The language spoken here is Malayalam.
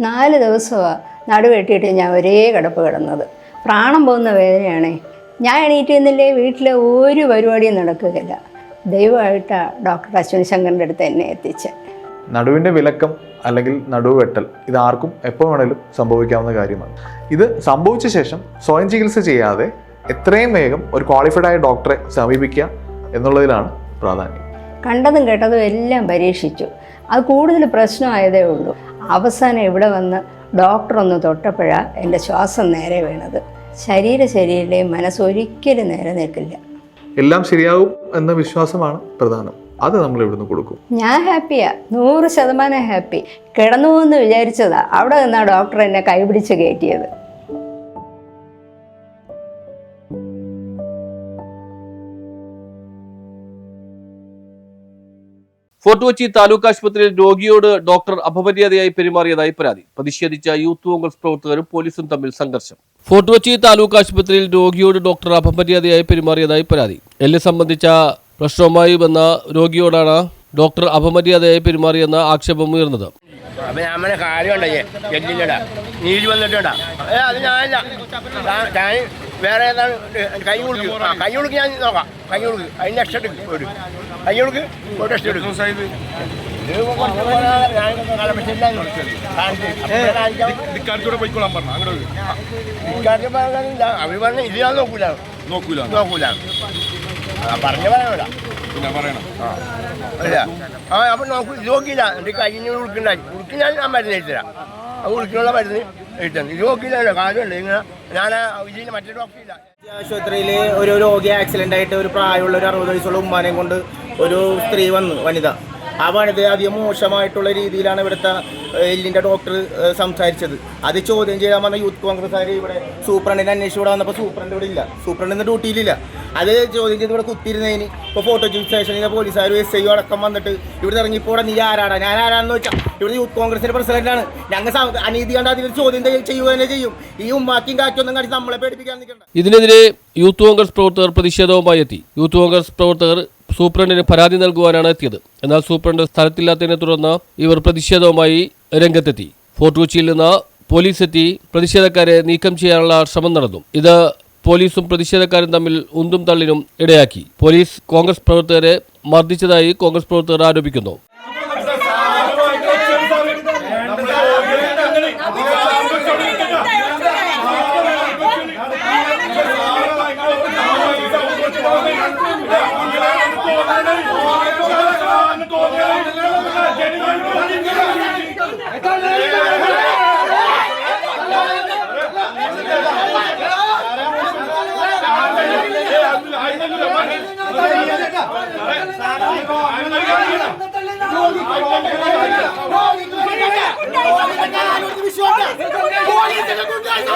നാല് ദിവസമാണ് നടുവെട്ടിയിട്ട് ഞാൻ ഒരേ കിടപ്പ് കിടന്നത്. പ്രാണം പോകുന്ന വേദനയാണേ. ഞാൻ എണീറ്റ് നിന്നില്ലേ? വീട്ടിലെ ഒരു പരിപാടിയും നടക്കുകയില്ല. ദൈവമായിട്ടാണ് ഡോക്ടർ അശ്വിൻ ശങ്കറിന്റെ അടുത്ത് എന്നെ എത്തിച്ച്. നടുവിന്റെ വിലക്കം അല്ലെങ്കിൽ നടുവ് വെട്ടൽ ഇത് ആർക്കും എപ്പോൾ വേണേലും സംഭവിക്കാവുന്ന കാര്യമാണ്. ഇത് സംഭവിച്ച ശേഷം സ്വയം ചികിത്സ ചെയ്യാതെ എത്രയും വേഗം ഒരു ക്വാളിഫൈഡ് ആയ ഡോക്ടറെ സമീപിക്കുക എന്നുള്ളതിലാണ് പ്രാധാന്യം. കണ്ടതും കേട്ടതും എല്ലാം പരീക്ഷിച്ചു. അത് കൂടുതൽ പ്രശ്നമായതേ ഉള്ളൂ. അവസാനം ഇവിടെ വന്ന് ഡോക്ടർ ഒന്ന് തൊട്ടപ്പോഴാണ് എന്റെ ശ്വാസം നേരെ വീണത്. ശരീര ശരീരയും മനസ്സൊരിക്കലും നേരെ നിൽക്കില്ല. എല്ലാം ശരിയാവും എന്ന വിശ്വാസമാണ് പ്രധാനം. അത് നമ്മൾ ഇവിടുന്ന് കൊടുക്കും. ഞാൻ ഹാപ്പിയാ. നൂറ് ശതമാനം ഹാപ്പി. കിടന്നു എന്ന് വിചാരിച്ചതാ. അവിടെ നിന്നാ ഡോക്ടർ എന്നെ കൈപിടിച്ച് കയറ്റിയത്. ഫോർട്ട് കൊച്ചി താലൂക്ക് ആശുപത്രിയിൽ രോഗിയോട് ഡോക്ടർ അപമര്യാദയായി പെരുമാറിയതായി പരാതി. പ്രതിഷേധിച്ച യൂത്ത് കോൺഗ്രസ് പ്രവർത്തകരും പോലീസും തമ്മിൽ സംഘർഷം. ഫോർട്ട് കൊച്ചി താലൂക്ക് ആശുപത്രിയിൽ രോഗിയോട് ഡോക്ടർ അപമര്യാദയായി പെരുമാറിയതായി പരാതി. എല്ല് സംബന്ധിച്ച പ്രശ്നവുമായി വന്ന രോഗിയോടാണ് ഡോക്ടർ അപമര്യാദയായി പെരുമാറിയെന്ന ആക്ഷേപം ഉയർന്നത്. നീര് അത് ഞാൻ- വേറെ ഏതാണ് കൈ കൊടുക്കും. കൈ കൊടുക്കും ഞാൻ നോക്കാം. കൈ കൊടുക്കും. അതിന് എക്സ്ട്രാ എടുക്കും ഒരു കൈ കൊടുക്ക്. ഒരു എക്സ്ട്രാ എടുക്കും പോയിക്കോളാൻ പറഞ്ഞു. അങ്ങോട്ട് ഇക്കാര്യം പറയാനില്ല. അവർ പറഞ്ഞ ഇത് ഞാൻ നോക്കൂല. നോക്കൂല. നോക്കൂല. ആ, പറഞ്ഞു പറയാനില്ല പിന്നെ പറയണം. ആ അപ്പൊ നോക്കൂ നോക്കിയില്ല. എന്റെ കയ്യിന് ഉളുക്കുണ്ടായി ഉളുക്ക് ഞാൻ മരുന്ന് കഴിച്ചില്ല ആ ഉടുക്കിനുള്ള മരുന്ന്. എഴുതി തന്നു ഇത് നോക്കിയില്ലല്ലോ കാര്യമുണ്ട്. ഇങ്ങനെ ഞാൻ ഇതിന് മറ്റേ ഡോക്ടർ ഇല്ല. ആശുപത്രിയിൽ ഒരു രോഗി ആക്സിഡന്റ് ആയിട്ട് ഒരു പ്രായമുള്ള ഒരു അറുപത് വയസ്സുള്ള ഉമ്മാനെ കൊണ്ട് ഒരു സ്ത്രീ വന്നു വനിത. ആ വനിത അധികം മോശമായിട്ടുള്ള രീതിയിലാണ് ഇവിടുത്തെ എല്ലിന്റെ ഡോക്ടർ സംസാരിച്ചത്. അത് ചോദ്യം ചെയ്യാൻ വന്ന യൂത്ത് കോൺഗ്രസ്സുകാർ ഇവിടെ സൂപ്രണ്ടിനെ അന്വേഷിച്ച് ഇവിടെ വന്നപ്പോൾ സൂപ്രണ്ട് ഇവിടെ ഇല്ല. സൂപ്രണ്ട് ഇന്ന് ഡ്യൂട്ടിയിലില്ല അത് ചോദ്യം ചെയ്ത് ഇവിടെ കുത്തിയിരുന്നതിന് ഇപ്പോൾ ഫോട്ടോ സ്റ്റേഷനിലെ പോലീസുകാർ എസ് ഐ അടക്കം വന്നിട്ട് ഇവിടെ ഇറങ്ങിപ്പോൾ ഇവിടെ നീ ആരാടാ? ഞാൻ ആരാണെന്ന് വെച്ചാൽ ഇവിടെ യൂത്ത് കോൺഗ്രസിന്റെ പ്രസിഡന്റാണ് ഞങ്ങൾ അനീതി കണ്ട അതിൽ ചോദ്യം ചെയ്യ- ചെയ്യുക തന്നെ ചെയ്യും. ഈ ഉമ്മാക്കിയും കാറ്റൊന്നും കാണിച്ച് നമ്മളെ പേടിപ്പിക്കാൻ നിൽക്കണ്ട ഇതിനെതിരെ യൂത്ത് കോൺഗ്രസ് പ്രവർത്തകർ പ്രതിഷേധവുമായി എത്തി. യൂത്ത് കോൺഗ്രസ് പ്രവർത്തകർ സൂപ്രണ്ടിന് പരാതി നൽകുവാനാണ് എത്തിയത്. എന്നാൽ സൂപ്രണ്ട് സ്ഥലത്തില്ലാത്തതിനെ തുടർന്ന് ഇവർ പ്രതിഷേധവുമായി രംഗത്തെത്തി. ഫോർട്ട് കൊച്ചിയിൽ നിന്ന് പോലീസ് എത്തി പ്രതിഷേധക്കാരെ നീക്കം ചെയ്യാനുള്ള ശ്രമം നടന്നു. ഇത് പോലീസും പ്രതിഷേധക്കാരും തമ്മിൽ ഉന്തും തള്ളിനും ഇടയാക്കി. പോലീസ് കോൺഗ്രസ് പ്രവർത്തകരെ മർദ്ദിച്ചതായി കോൺഗ്രസ് പ്രവർത്തകർ ആരോപിക്കുന്നു. പോലീസിനെ കൊണ്ടായി